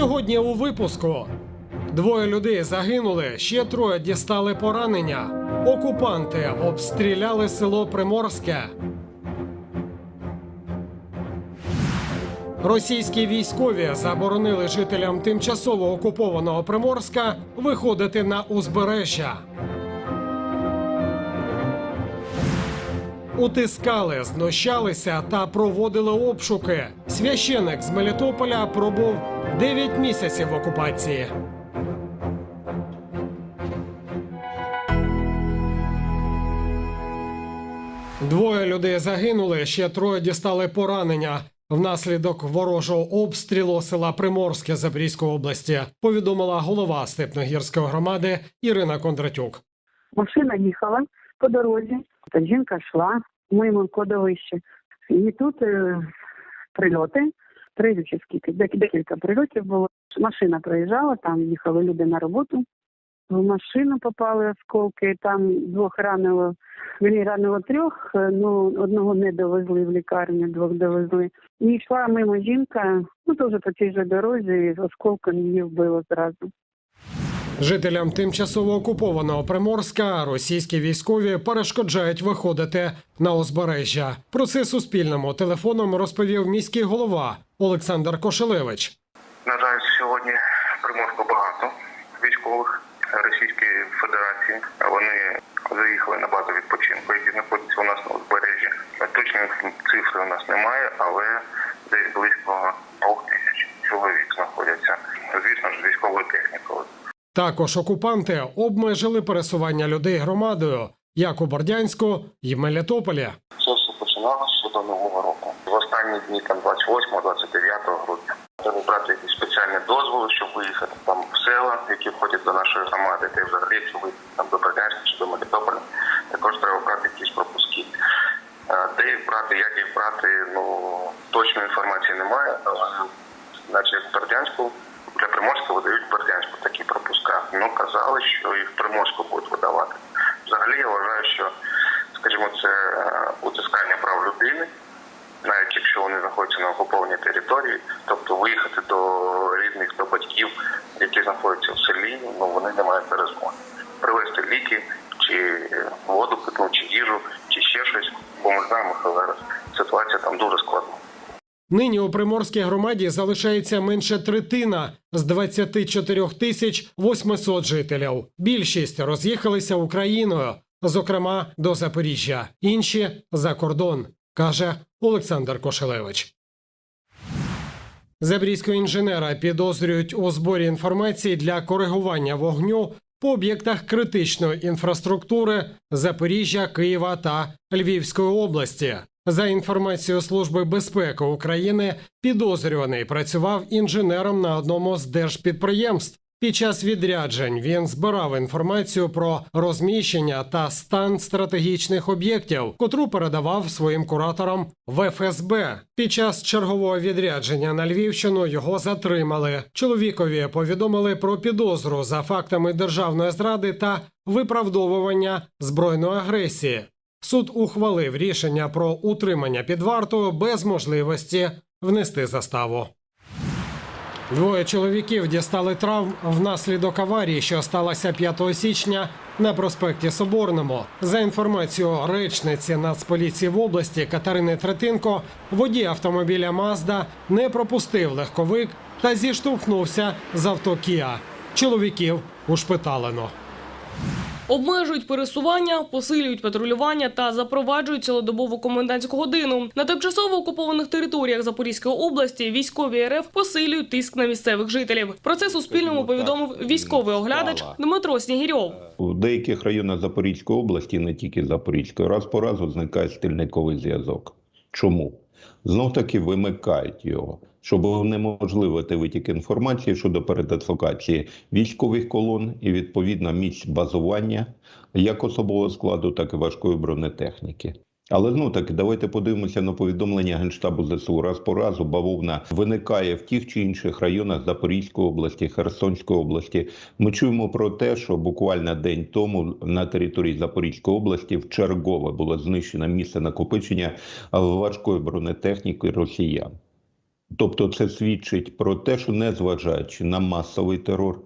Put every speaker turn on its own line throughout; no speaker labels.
Сьогодні у випуску двоє людей загинули, ще троє дістали поранення. Окупанти обстріляли село Приморське. Російські військові заборонили жителям тимчасово окупованого Приморська виходити на узбережжя. Утискали, знущалися та проводили обшуки. Священик з Мелітополя пробув 9 місяців окупації. Двоє людей загинули, ще троє дістали поранення внаслідок ворожого обстрілу села Приморське Запорізької області. Повідомила голова Степногірської громади Ірина Кондратюк.
Машина їхала по дорозі, та жінка йшла в кладовищі. І тут е, прильоти, три чи скільки, дек- декілька прильотів було. Машина проїжджала, там їхали люди на роботу. В машину попали осколки, там двох ранило, мені ранило трьох, е, ну одного не довезли в лікарню, двох довезли. І йшла мимо жінка, ну теж по цій же дорозі, осколком її вбило зразу.
Жителям тимчасово окупованого Приморська російські військові перешкоджають виходити на узбережжя. Про це Суспільному телефоном розповів міський голова Олександр Кошелевич.
На жаль, сьогодні в Приморську багато військових Російської Федерації. Вони заїхали на базу відпочинку, які знаходяться у нас на узбережжі. Точних цифр у нас немає, але десь близько двох тисяч чоловік знаходяться. Звісно ж, військовою технікою.
Також окупанти обмежили пересування людей громадою, як у Бордянську і Мелітополі.
Це все починалося до нового року. В останні дні там 28-29 грудня. Треба брати якісь спеціальні дозволи, щоб виїхати там в села, які входять до нашої громади, та й взагалі, якщо виїхати там до Бердянська чи до Мелітополя, також треба брати якісь пропуски. Е, Де їх брати, як їх брати, ну точної інформації немає, але в Бердянську для Приморська видають Бердянську такі. Ну казали, що і в Приморську будуть видавати. Взагалі я вважаю, що скажімо, це е, утискання прав людини, навіть якщо вони знаходяться на окупованій території, тобто виїхати до рідних, до батьків, які знаходяться в селі, ну вони не мають зараз змоги. Привезти ліки, чи е, воду питну, чи їжу, чи ще щось, бо ми знаємо, що зараз ситуація там дуже складна.
Нині у Приморській громаді залишається менше третина з 24 тисяч 800 жителів. Більшість роз'їхалися Україною, зокрема до Запоріжжя, інші за кордон, каже Олександр Кошелевич. Запорізького інженера підозрюють у зборі інформації для коригування вогню по об'єктах критичної інфраструктури Запоріжжя, Києва та Львівської області. За інформацією Служби безпеки України, підозрюваний працював інженером на одному з держпідприємств. Під час відряджень він збирав інформацію про розміщення та стан стратегічних об'єктів, котру передавав своїм кураторам в ФСБ. Під час чергового відрядження на Львівщину його затримали. Чоловікові повідомили про підозру за фактами державної зради та виправдовування збройної агресії. Суд ухвалив рішення про утримання під вартою без можливості внести заставу. Двоє чоловіків дістали травм внаслідок аварії, що сталася 5 січня на проспекті Соборному. За інформацією речниці Нацполіції в області Катерини Третинко, водій автомобіля Мазда не пропустив легковик та зіштовхнувся з авто Кіа. Чоловіків ушпиталено.
Обмежують пересування, посилюють патрулювання та запроваджують цілодобову комендантську годину. На тимчасово окупованих територіях Запорізької області військові РФ посилюють тиск на місцевих жителів. Про це Суспільному повідомив військовий оглядач Дмитро Снігірьов.
У деяких районах Запорізької області, не тільки Запорізької, раз по разу зникає стільниковий зв'язок. Чому? Знов таки вимикають його, щоб унеможливити витік інформації щодо передислокації військових колон і відповідно місць базування як особового складу, так і важкої бронетехніки. Але знов таки давайте подивимося на повідомлення Генштабу ЗСУ. Раз по разу бавовна виникає в тих чи інших районах Запорізької області, Херсонської області. Ми чуємо про те, що буквально день тому на території Запорізької області вчергове було знищено місце накопичення важкої бронетехніки росіян. Тобто, це свідчить про те, що незважаючи на масовий терор,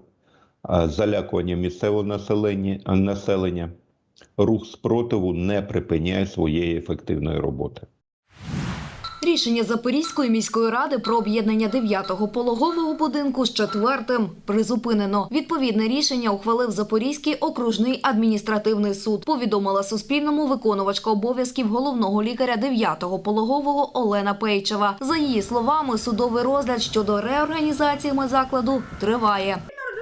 залякування місцевого населення, населення, рух спротиву не припиняє своєї ефективної роботи.
Рішення Запорізької міської ради про об'єднання 9-го пологового будинку з четвертим призупинено. Відповідне рішення ухвалив Запорізький окружний адміністративний суд. Повідомила Суспільному виконувачка обов'язків головного лікаря 9-го пологового Олена Пейчева. За її словами, судовий розгляд щодо реорганізації медзакладу триває.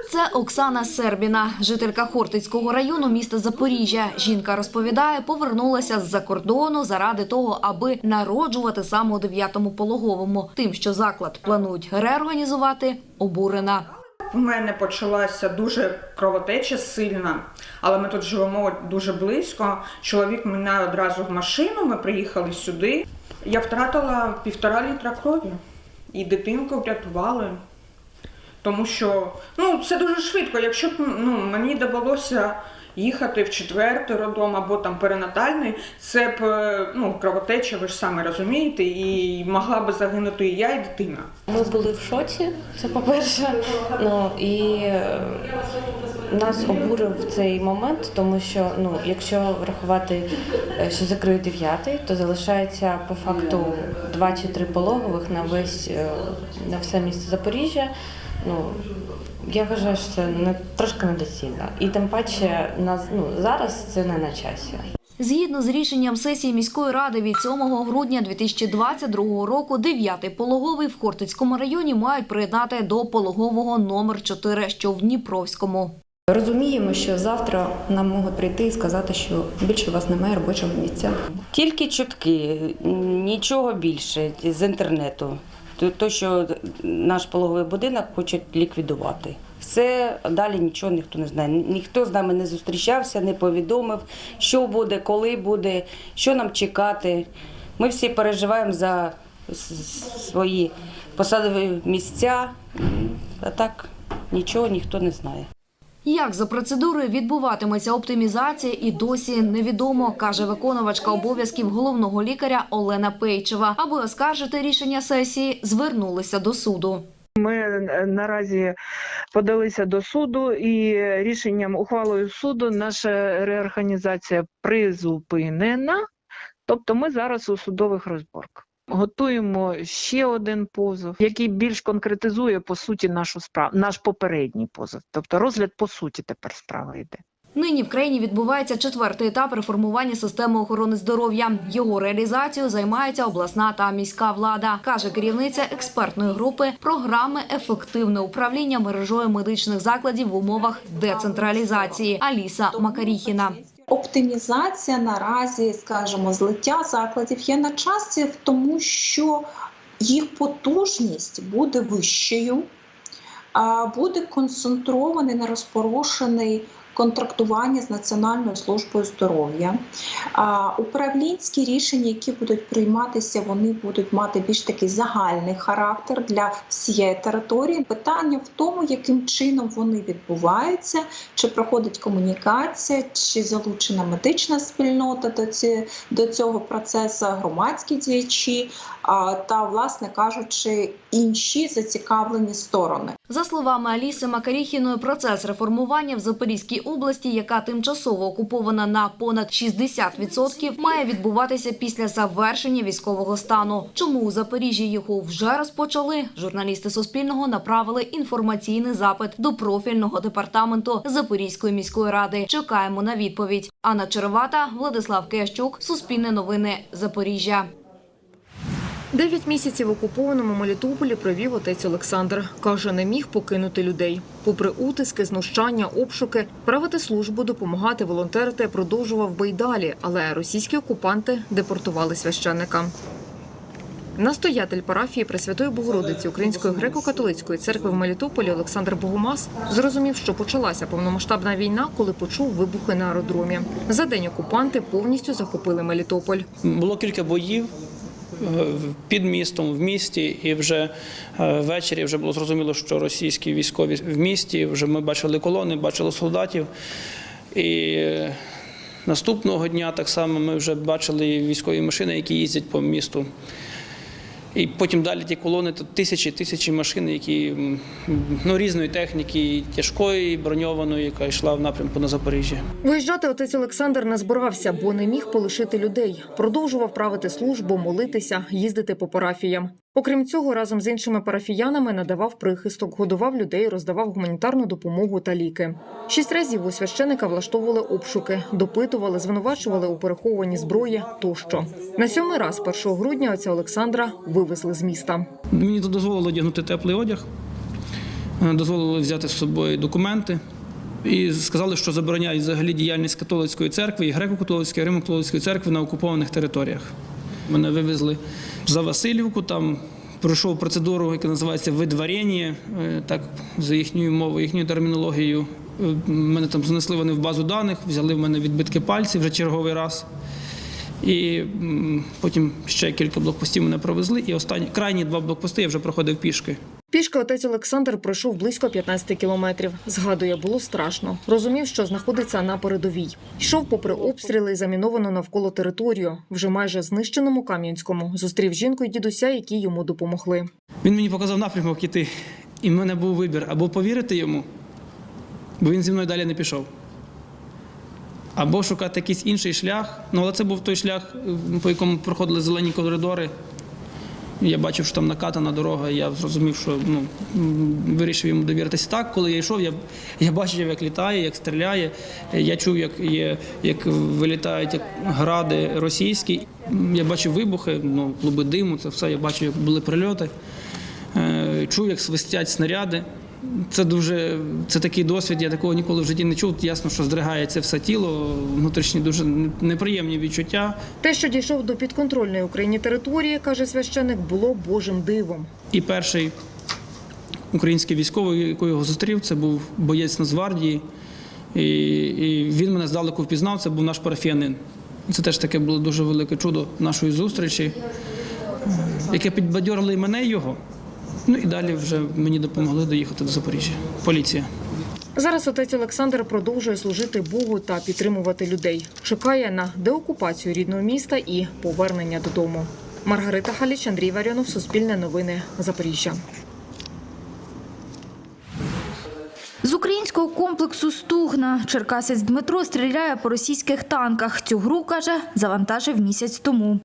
Це Оксана Сербіна, жителька Хортицького району міста Запоріжжя. Жінка розповідає, повернулася з-за кордону заради того, аби народжувати саме у 9-му пологовому. Тим, що заклад планують реорганізувати, обурена.
В мене почалася дуже кровотеча сильна, але ми тут живемо дуже близько. Чоловік мене одразу в машину, ми приїхали сюди. Я втратила півтора літра крові і дитинку врятували. Тому що ну, це дуже швидко. Якщо б ну, мені довелося їхати в четвертий роддом або там перинатальний, це б е, ну, кровотеча, ви ж самі розумієте, і могла би загинути і я, і дитина.
Ми були в шоці, це по-перше. Ну і е, нас обурив цей момент, тому що ну, якщо врахувати, е, що закриють дев'ятий, то залишається по факту два чи три пологових на весь на все місто Запоріжжя. Ну я вважаю, що це не трошки недоцільно. І тим паче нас ну зараз це не на часі.
Згідно з рішенням сесії міської ради від 7 грудня 2022 року, 9-й пологовий в Хортицькому районі мають приєднати до пологового номер 4, що в Дніпровському.
Розуміємо, що завтра нам можуть прийти і сказати, що більше у вас немає робочого місця.
Тільки чутки, нічого більше з інтернету. То- що наш пологовий будинок хочуть ліквідувати. Все далі нічого ніхто не знає. Ніхто з нами не зустрічався, не повідомив, що буде, коли буде, що нам чекати. Ми всі переживаємо за свої посадові місця, а так нічого ніхто не знає.
Як за процедурою відбуватиметься оптимізація, і досі невідомо, каже виконувачка обов'язків головного лікаря Олена Пейчева. Аби оскаржити рішення сесії, звернулися до суду.
Ми е, наразі подалися до суду, і рішенням ухвалою суду наша реорганізація призупинена. Тобто ми зараз у судових розборках. Готуємо ще один позов, який більш конкретизує по суті нашу справу, наш попередній позов. Тобто розгляд по суті тепер справи йде.
Нині в країні відбувається четвертий етап реформування системи охорони здоров'я. Його реалізацією займається обласна та міська влада, каже керівниця експертної групи програми Ефективне управління мережою медичних закладів в умовах децентралізації Аліса Макаріхіна.
Оптимізація наразі, скажімо, злиття закладів є на часі, тому що їх потужність буде вищою, буде концентрований на розпорошений контрактування з Національною службою здоров'я. Управлінські рішення, які будуть прийматися, вони будуть мати більш такий загальний характер для всієї території. Питання в тому, яким чином вони відбуваються, чи проходить комунікація, чи залучена медична спільнота до, ці, до цього процесу, громадські діячі та, власне кажучи, інші зацікавлені сторони.
За словами Аліси Макаріхіної, процес реформування в Запорізькій області, яка тимчасово окупована на понад 60%, має відбуватися після завершення військового стану. Чому у Запоріжжі його вже розпочали? Журналісти Суспільного направили інформаційний запит до профільного департаменту Запорізької міської ради. Чекаємо на відповідь. Анна Черевата, Владислав Киящук, Суспільне новини, Запоріжжя.
Дев'ять місяців в окупованому Мелітополі провів отець Олександр. Каже, не міг покинути людей. Попри утиски, знущання, обшуки, правити службу, допомагати, волонтерити продовжував би й далі, але російські окупанти депортували священника. Настоятель парафії Пресвятої Богородиці Української греко-католицької церкви в Мелітополі Олександр Богомаз зрозумів, що почалася повномасштабна війна, коли почув вибухи на аеродромі. За день окупанти повністю захопили Мелітополь.
Було кілька боїв під містом, в місті, і вже е, ввечері вже було зрозуміло, що російські військові в місті. Вже ми бачили колони, бачили солдатів. І е, наступного дня так само ми вже бачили військові машини, які їздять по місту. І потім далі ті колони, то тисячі тисячі машин, які ну, різної техніки, тяжкої, броньованої, яка йшла в напрямку на Запоріжжя.
Виїжджати отець Олександр не збирався, бо не міг полишити людей. Продовжував правити службу, молитися, їздити по парафіям. Окрім цього, разом з іншими парафіянами надавав прихисток, годував людей, роздавав гуманітарну допомогу та ліки. Шість разів у священика влаштовували обшуки, допитували, звинувачували у переховуванні зброї тощо. На сьомий раз 1 грудня отця Олександра вивезли з міста.
Мені дозволили одягнути теплий одяг, е, дозволили взяти з собою документи. І сказали, що забороняють взагалі діяльність католицької церкви і греко-католицької, і римо-католицької церкви на окупованих територіях. Мене вивезли за Васильівку, там пройшов процедуру, яка називається видварення, е, так за їхньою мовою, їхньою термінологією. Е, Мене там занесли вони в базу даних, взяли в мене відбитки пальців вже черговий раз. І потім ще кілька блокпостів мене провезли. І останні крайні два блокпости я вже проходив пішки.
Пішки отець Олександр пройшов близько 15 кілометрів. Згадує, було страшно. Розумів, що знаходиться на передовій. Йшов попри обстріли і заміновану навколо територію. Вже майже знищеному Кам'янському зустрів жінку і дідуся, які йому допомогли.
Він мені показав напрямок іти, і в мене був вибір або повірити йому, бо він зі мною далі не пішов. Або шукати якийсь інший шлях. Ну, але це був той шлях, по якому проходили зелені коридори. Я бачив, що там накатана дорога, і я зрозумів, що ну, вирішив йому довіритися. Так, коли я йшов, я, я бачив, як літає, як стріляє. Я чув, як, є, як вилітають як гради російські. Я бачив вибухи, ну, клуби диму, це все. Я бачив, як були прильоти. Е, Чув, як свистять снаряди. Це дуже це такий досвід. Я такого ніколи в житті не чув. Ясно, що здригається все тіло, внутрішні дуже неприємні відчуття.
Те, що дійшов до підконтрольної Україні території, каже священик, було божим дивом.
І перший український військовий, який його зустрів, це був боєць Нацгвардії. І, і він мене здалеку впізнав, це був наш парафіянин. Це теж таке було дуже велике чудо нашої зустрічі, яке підбадьорило і мене і його. Ну і далі вже мені допомогли доїхати до Запоріжжя. Поліція.
Зараз отець Олександр продовжує служити Богу та підтримувати людей. Чекає на деокупацію рідного міста і повернення додому. Маргарита Халіч, Андрій Варіонов, Суспільне новини, Запоріжжя.
З українського комплексу Стугна черкасець Дмитро стріляє по російських танках. Цю гру, каже, завантажив місяць тому.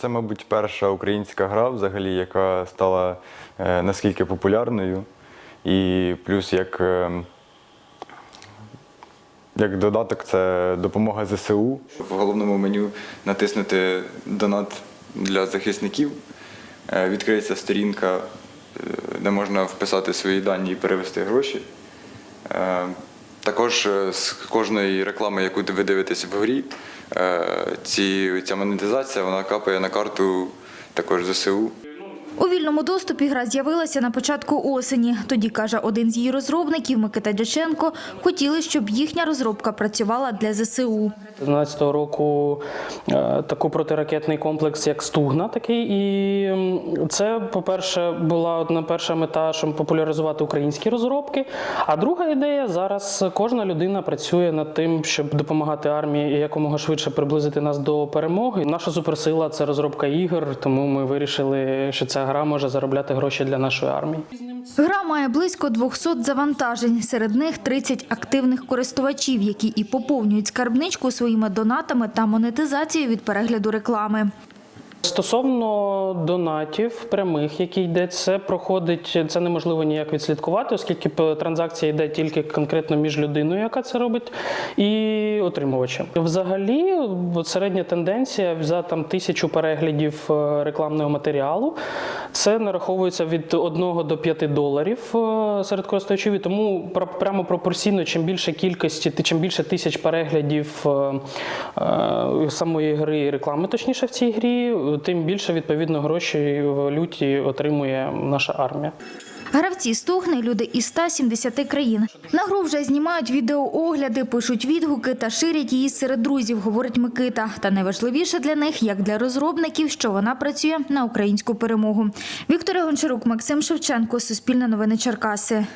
Це, мабуть, перша українська гра, взагалі, яка стала е, наскільки популярною. І плюс як, е, як додаток це допомога ЗСУ. В головному меню натиснути донат для захисників. Е, Відкриється сторінка, де можна вписати свої дані і перевести гроші. Також е, з кожної реклами, яку ви дивитесь в грі, е, ці, ця монетизація вона капає на карту також ЗСУ.
У вільному доступі гра з'явилася на початку осені. Тоді, каже один з її розробників Микита Дяченко, хотіли, щоб їхня розробка працювала для ЗСУ.
2012 року е, таку протиракетний комплекс, як Стугна, такий. І це, по-перше, була одна перша мета, щоб популяризувати українські розробки. А друга ідея зараз кожна людина працює над тим, щоб допомагати армії якомога швидше приблизити нас до перемоги. Наша суперсила це розробка ігор, тому ми вирішили, що ця гра може заробляти гроші для нашої армії.
Гра має близько 200 завантажень. Серед них 30 активних користувачів, які і поповнюють скарбничку своїми донатами та монетизацією від перегляду реклами.
Стосовно донатів прямих, які йде, це проходить, це неможливо ніяк відслідкувати, оскільки транзакція йде тільки конкретно між людиною, яка це робить, і отримувачем. Взагалі, середня тенденція за там тисячу переглядів е, рекламного матеріалу. Це нараховується від 1 до 5 доларів е, серед користувачів. І тому пр- прямо пропорційно, чим більше кількості, чим більше тисяч переглядів е, самої гри реклами, точніше в цій грі, тим більше відповідно грошей в валюті отримує наша армія.
Гравці стугни люди із 170 країн. На гру вже знімають відеоогляди, пишуть відгуки та ширять її серед друзів, говорить Микита. Та найважливіше для них, як для розробників, що вона працює на українську перемогу. Вікторія Гончарук, Максим Шевченко, Суспільне новини Черкаси.